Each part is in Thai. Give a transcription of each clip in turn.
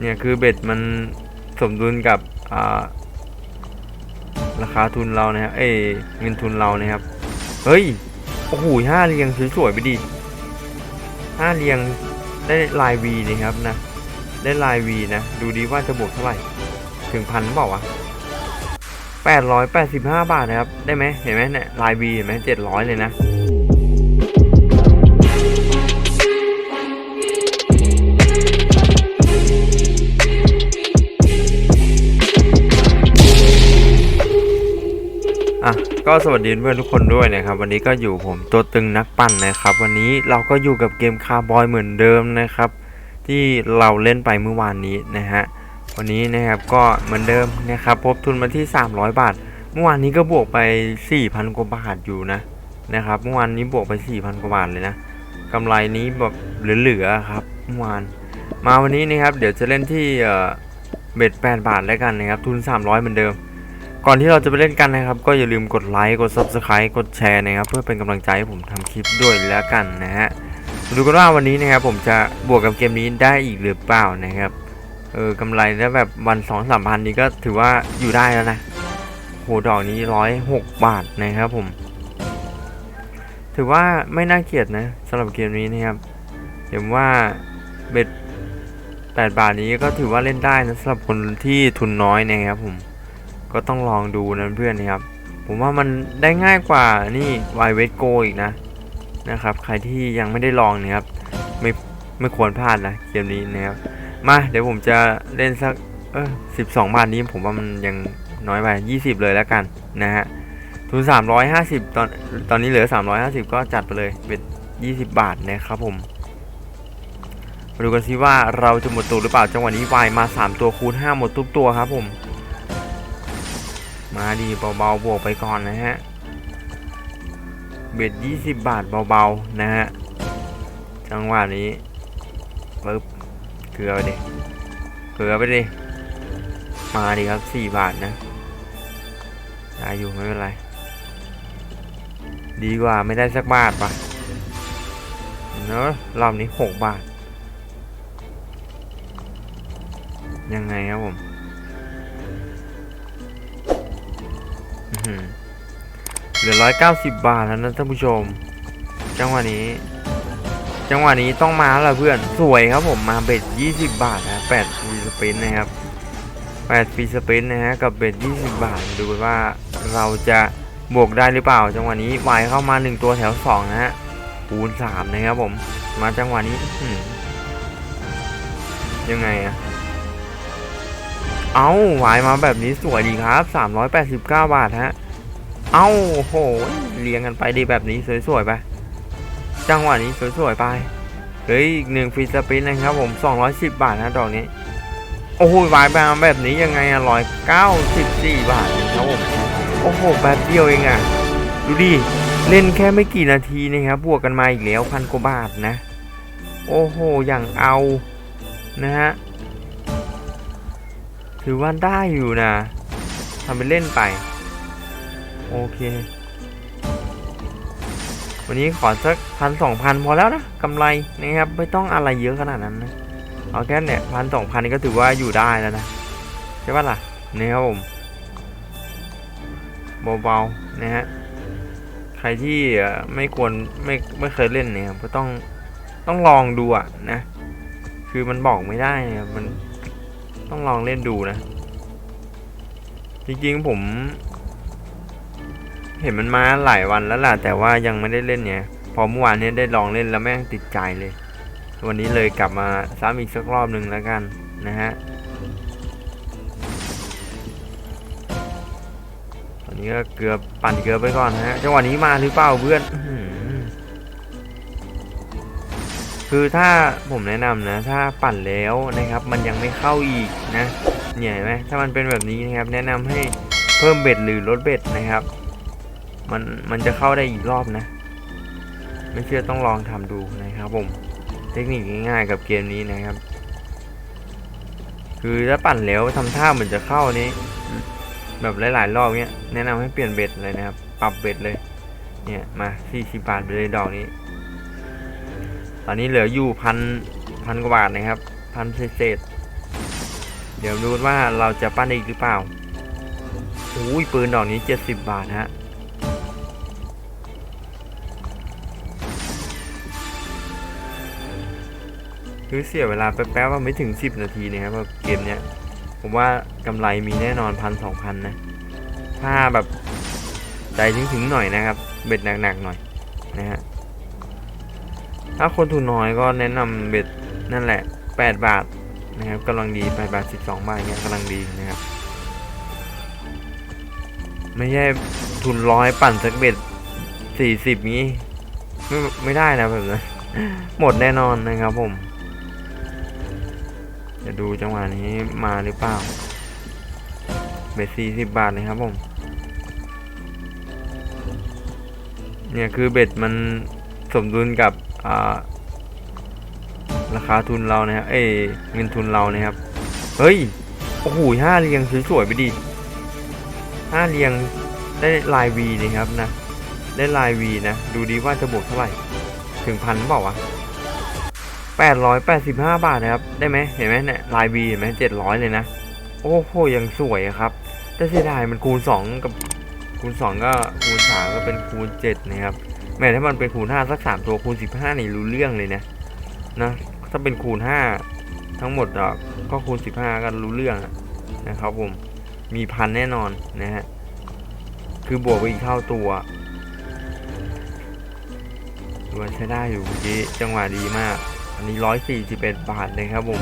เนี่ยคือเบ็ดมันสมดุลกับาราคาทุนเรานะครับเอ้ยเงินทุนเรานะครับ เฮ้ย โอ้โหห้าเรียงสวยๆไปดิห้าเรียงได้ลายวีนะครับนะ ได้ลายวีนะ ดูดีว่าจะบวกเท่าไหร่ ถึงพันเปล่าวะแปดร้อยแปดสิบห้าบาทนะครับ ได้ไหมเห็นไหมเนี่ยลายวีเห็นไหมเจ็ดร้อยเลยนะ ก็สวัสดีเพื่อนทุกคนด้วยนะครับ วันนี้ก็อยู่ผมตัวตึงนักปั่นนะครับ วันนี้เราก็อยู่กับเกมคาร์บอยเหมือนเดิมนะครับ ที่เราเล่นไปเมื่อวานนี้นะฮะวันนี้นะครับก็เหมือนเดิมนะครับพบทุนมาที่ 300 บาท เมื่อวานนี้ก็บวกไป 4,000 กว่าบาทอยู่นะนะครับเมื่อวานนี้บวกไป 4,000 กว่าบาทเลยนะกำไรนี้แบบเหลือๆครับเมื่อวานมาวันนี้นะครับเดี๋ยวจะเล่นที่เอ่อเบ็ด8บาทแล้วกันนะครับทุน 300 เหมือนเดิม ก่อนที่เราจะไปเล่นกันนะครับ ก็อย่าลืมกดไลค์กด Subscribe กดแชร์นะครับ เพื่อเป็นกำลังใจให้ผมทำคลิปด้วยแล้วกันนะฮะดูกันว่าวันนี้นะครับผมจะบวกกับเกมนี้ได้อีกหรือเปล่านะครับเออกำไรแล้วแบบวันสองสามพันนี้ก็ถือว่าอยู่ได้แล้วนะโหดอกนี้ร้อยหกบาทนะครับผม ถือว่าไม่น่าเกลียดนะสำหรับเกมนี้นะครับเห็นว่าเบ็ดแปดบาทนี้ก็ถือว่าเล่นได้นะสำหรับคนที่ทุนน้อยนะครับผม ก็ต้องลองดูนะเพื่อนนะครับ ผมว่ามันได้ง่ายกว่านี่วายเวทโกอีกนะนะครับ ใครที่ยังไม่ได้ลองนะครับ ไม่ไม่ควรพลาดนะเกมนี้นะครับ มาเดี๋ยวผมจะเล่นสักเออสิบสองบาทนี้ผมว่ามันยังน้อยไปยี่สิบเลยแล้วกันนะฮะทุนสามร้อยห้าสิบตอนตอนนี้เหลือสามร้อยห้าสิบก็จัดไปเลยเป็นยี่สิบบาทนะครับผมมาดูกันซิว่าเราจะหมดตัวหรือเปล่าจังหวะนี้วายมาสามตัวคูณห้าหมดทุกตัวครับผม มาดีเบาๆบวกไปก่อนนะฮะ เบ็ด20 บาทเบาๆ นะฮะ จังหวะนี้ปึ๊บเกลือไปดิเกลือไปดิมาดีครับ 4 บาทนะได้อยู่ไม่เป็นไร ดีกว่าไม่ได้สักบาทปะเนอะรอบนี้ 6 บาท ยังไงครับผม เหลือร้อยเก้าสิบบาทแล้วนะท่านผู้ชม จังหวะนี้ จังหวะนี้ต้องมาแล้วล่ะเพื่อน สวยครับผมมาเบ็ดยี่สิบบาทนะแปดฟรีสปินนะครับแปดฟรีสปินนะฮะกับเบ็ดยี่สิบบาท ดูว่าเราจะบวกได้หรือเปล่า จังหวะนี้วายเข้ามาหนึ่งตัวแถวสองนะฮะคูณสามนะครับผม มาจังหวะนี้ยังไงอะ เอาหวายมาแบบนี้สวยดีครับ 389 บาทฮะ เอาโอ้โหเรียงกันไปดีแบบนี้สวยๆไป จังหวะนี้สวยๆไป เฮ้ยอีกหนึ่งฟรีสปินนะครับผม 210 บาทนะดอกนี้ โอ้โหวายมาแบบนี้ยังไงอะ194บาทนะครับผม โอ้โหแบบเดียวเองอะดูดิ เล่นแค่ไม่กี่นาทีนะครับ บวกกันมาอีกแล้วพันกว่าบาทนะ โอ้โห อย่างเอา นะฮะ ถือว่าได้อยู่นะทำไปเล่นไป โอเค วันนี้ขอสักพันสองพันพอแล้วนะกำไรนะครับไม่ต้องอะไรเยอะขนาดนั้นนะเอาแค่เนี่ยพันสองพันก็ถือว่าอยู่ได้แล้วนะใช่ปะล่ะนี่ครับผมเบาๆนะฮะใครที่ไม่ควรไม่ไม่เคยเล่นเนี่ยก็ต้องต้องลองดูอะนะ คือมันบอกไม่ได้นะครับมัน ต้องลองเล่นดูนะ จริงๆผม เห็นมันมาหลายวันแล้วล่ะ แต่ว่ายังไม่ได้เล่นเนี่ยพอเมื่อวานนี้ได้ลองเล่นแล้วแม่งติดใจเลย วันนี้เลยกลับมาซ้ำอีกสักรอบหนึ่งแล้วกันนะฮะตอนนี้ก็เกือบปั่นเกือบไปก่อนนะฮะจังหวะนี้มาหรือเปล่าเพื่อน คือถ้าผมแนะนำนะ ถ้าปั่นแล้วนะครับ มันยังไม่เข้าอีกนะเนี่ยเห็นไหมถ้ามันเป็นแบบนี้นะครับ แนะนำให้เพิ่มเบ็ดหรือลดเบ็ดนะครับ มันมันจะเข้าได้อีกรอบนะ ไม่เชื่อต้องลองทำดูนะครับผมเทคนิคง่ายๆกับเกมนี้นะครับ คือถ้าปั่นแล้วทำท่าเหมือนจะเข้านี้ แบบหลายๆรอบเนี้ยแนะนำให้เปลี่ยนเบ็ดเลยนะครับ ปรับเบ็ดเลย เนี่ยมา40บาทไปเลยดอกนี้ อนนี้เหลืออยู่พันพันกว่าบาทนะครับ พันเศษเดี๋ยวดูว่าเราจะปั้นอีกหรือเปล่าอุ้ยปืนดอกนี้ 70 บาทฮะคือเสียเวลาแป๊บๆว่าไม่ถึง 10 นาทีนะครับเกมเนี้ย ผมว่ากำไรมีแน่นอนพันสองพันนะ ถ้าแบบใจถึงๆหน่อยนะครับ เบ็ดหนักๆหน่อยนะฮะ ถ้าคนทุนน้อยก็แนะนำเบ็ดนั่นแหละ 8 บาทนะครับกำลังดี8บาท 12 บาทเงี้ยกำลังดีนะครับ ไม่ใช่ทุนร้อยปั่นสักเบ็ด40งี้ไม่ไม่ได้นะแบบนั้นหมดแน่นอนนะครับผม จะดูจังหวะนี้มาหรือเปล่าเบ็ดสี่สิบบาทเลยครับผม เนี่ยคือเบ็ดมันสมดุลกับ ราคาทุนเรานะครับเอ้เงินทุนเรานะครับ เฮ้ย โอ้โหห้าเรียงสวยๆไปดิห้าเรียงได้ลายวีนะครับนะ ได้ลายวีนะ ดูดีว่าจะบวกเท่าไหร่ ถึงพันเปล่าวะแปดร้อยแปดสิบห้าบาทนะครับ ได้ไหมเห็นไหมเนี่ยลายบีเห็นไหมเจ็ดร้อยเลยนะ โอ้โห ยังสวยครับ แต่เสียดายมันคูณสองกับคูณสองก็คูณสามก็เป็นคูณเจ็ดนะครับ แม้ถ้ามันเป็นคูณห้าสักสามตัวคูณสิบห้านี่รู้เรื่องเลยนะนะถ้าเป็นคูณห้าทั้งหมดอะก็คูณสิบห้าก็รู้เรื่องนะครับผมมีพันแน่นอนนะฮะคือบวกไปอีกเท่าตัวถือว่าใช้ได้อยู่เมื่อกี้จังหวะดีมาก อันนี้ร้อยสี่สิบเอ็ดบาทเลยครับผม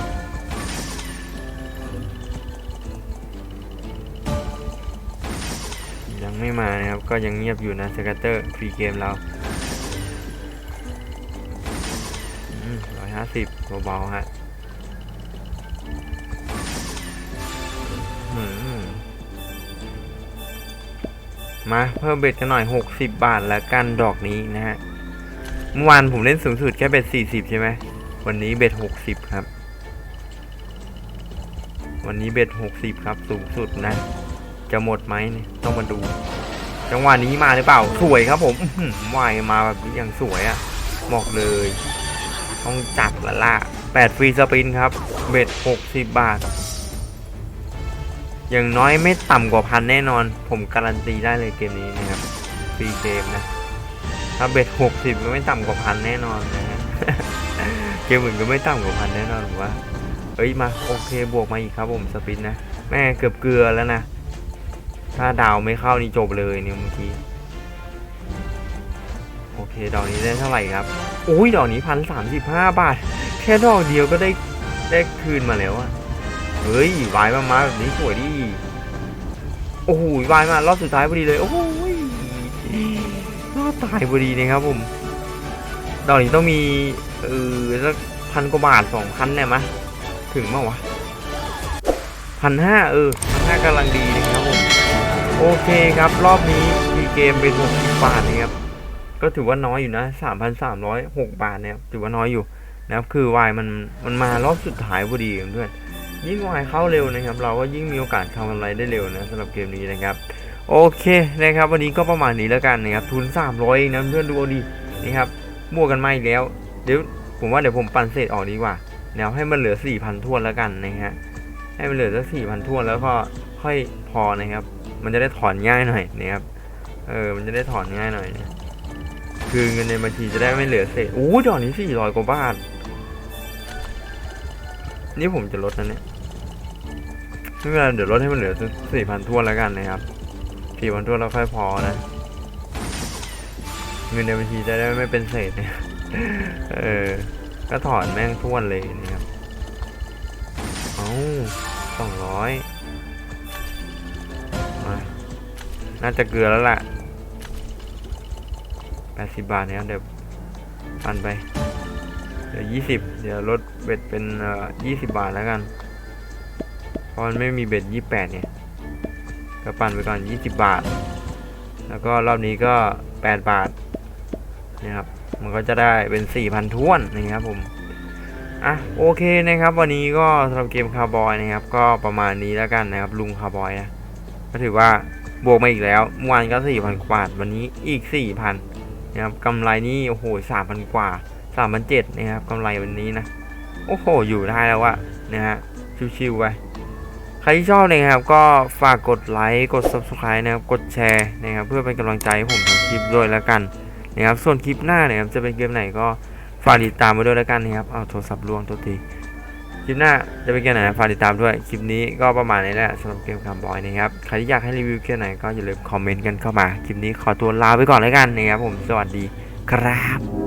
ยังไม่มานะครับ ก็ยังเงียบอยู่นะสกัตเตอร์ฟรีเกมเรา ร้อยห้าสิบเบาๆฮะมาเพิ่มเบ็ดกันหน่อย 60 บาทแล้วกันดอกนี้นะฮะ เมื่อวานผมเล่นสูงสุดแค่เบ็ด 40 ใช่ไหม วันนี้เบ็ด 60 ครับ วันนี้เบ็ด 60 ครับสูงสุดนะ จะหมดไหมเนี่ยต้องมาดู จังหวะนี้มาหรือเปล่า สวยครับผมอื้อหือว่ายมาแบบนี้อย่างสวยอะ่ะบอกเลย ต้องจัดละล่ะ8ฟรีสปินครับ เบ็ด 60 บาท อย่างน้อยไม่ต่ำกว่าพันแน่นอน ผมการันตีได้เลยเกมนี้นะครับฟรีเกมนะ ถ้าเบ็ด 60 ก็ไม่ต่ำกว่าพันแน่นอนนะฮะเกมอื่นก็ไม่ต่ำกว่าพันแน่นอนผมว่าเอ้ยมาโอเคบวกมาอีกครับผมสปินนะ แม่เกือบเกลือแล้วนะ ถ้าดาวไม่เข้านี่จบเลยเนี่ยเมื่อกี้ โอเค ดอกนี้ได้เท่าไหร่ครับอุ้ยดอกนี้พันสามสิบห้าบาท แค่ดอกเดียวก็ได้ได้คืนมาแล้วอะเฮ้ยวายมามาแบบนี้สวยดีโอ้โหวายมารอบสุดท้ายพอดีเลยโอ้โหรอดตายพอดีนะครับผมดอกนี้ต้องมีเออสักพันกว่าบาทสองพันเนี่ยมะถึงมั้วะพันห้าเออพันห้ากำลังดีนะครับผมโอเคครับ รอบนี้มีเกมเป็น60บาทนะครับ ก็ถือว่าน้อยอยู่นะ3,306บาทนะครับถือว่าน้อยอยู่นะครับคือวายมันมันมารอบสุดท้ายพอดีเพื่อนยิ่งวายเข้าเร็วนะครับ เราก็ยิ่งมีโอกาสทำกำไรได้เร็วนะสำหรับเกมนี้นะครับ โอเคนะครับ วันนี้ก็ประมาณนี้แล้วกันนะครับทุน 300เองนะเพื่อนดูเอาดีนะครับบวกกันมาอีกแล้วเดี๋ยวผมว่าเดี๋ยวผมปั่นเศษออกดีกว่าแล้วให้มันเหลือ 4,000ทวนแล้วกันนะฮะให้มันเหลือสัก4,000ทวนแล้วก็ค่อยพอนะครับ มันจะได้ถอนง่ายหน่อยนะครับเออมันจะได้ถอนง่ายหน่อยนะ คือเงินในบัญชีจะได้ไม่เหลือเศษอู้ดอกนี้สี่ร้อยกว่าบาท นี่ผมจะลดนะเนี่ยไม่เป็นไรเดี๋ยวลดให้มันเหลือสี่พันทวแล้วกันนะครับสี่พันทวนแล้วค่อยพอนะ เงินในบัญชีจะได้ไม่เป็นเศษเนี่ยเออ ก็ถอนแม่งทวเลยนะครับเอ้าสองร้อยน่าจะเกลือแล้วล่ะ 80 บาทเนี่ยเดี๋ยวปันไป เดี๋ยว 20 เดี๋ยวลดเบ็ดเป็นเอ่อ20 บาทแล้วกัน เพราะมันไม่มีเบ็ด 28 เนี่ย ก็ปั่นไปก่อน 20 บาท แล้วก็รอบนี้ก็ 8 บาทนะครับ มันก็จะได้เป็น 4,000ท้วนนะครับผมอะโอเคนะครับ วันนี้ก็สำหรับเกมคาร์บอยนะครับ ก็ประมาณนี้แล้วกันนะครับ ลุงคาร์บอยนะก็ถือว่าบวกมาอีกแล้วเมื่อวานก็สี่พันกว่าบาทวันนี้อีกสี่พั นะครับกำไรนี่โอ้โหสามพันกว่าสามพันเจ็ดนะครับกำไรวันนี้นะ โอ้โห อยู่ได้แล้วอะนะฮะชิวๆไปใครที่ชอบนะครับก็ฝากกดไลค์กด subscribe นะครับกดแชร์นะครับเพื่อเป็นกำลังใจให้ผมทำคลิปด้วยแล้วกันนะครับส่วนคลิปหน้านะครับจะเป็นเกมไหนก็ฝากติดตามไว้ด้วยแล้วกันนะครับเอาโทรศัพท์ล่วงตัวที ลิปหน้าจะเป็นเกมไหนฝากติดตามด้วย คลิปนี้ก็ประมาณนี้แหละสำหรับเกมคาร์บอยนะครับ ใครที่อยากให้รีวิวเกมไหนก็อย่าลืมคอมเมนต์กันเข้ามา คลิปนี้ขอตัวลาไปก่อนแล้วกันนะครับผม สวัสดีครับ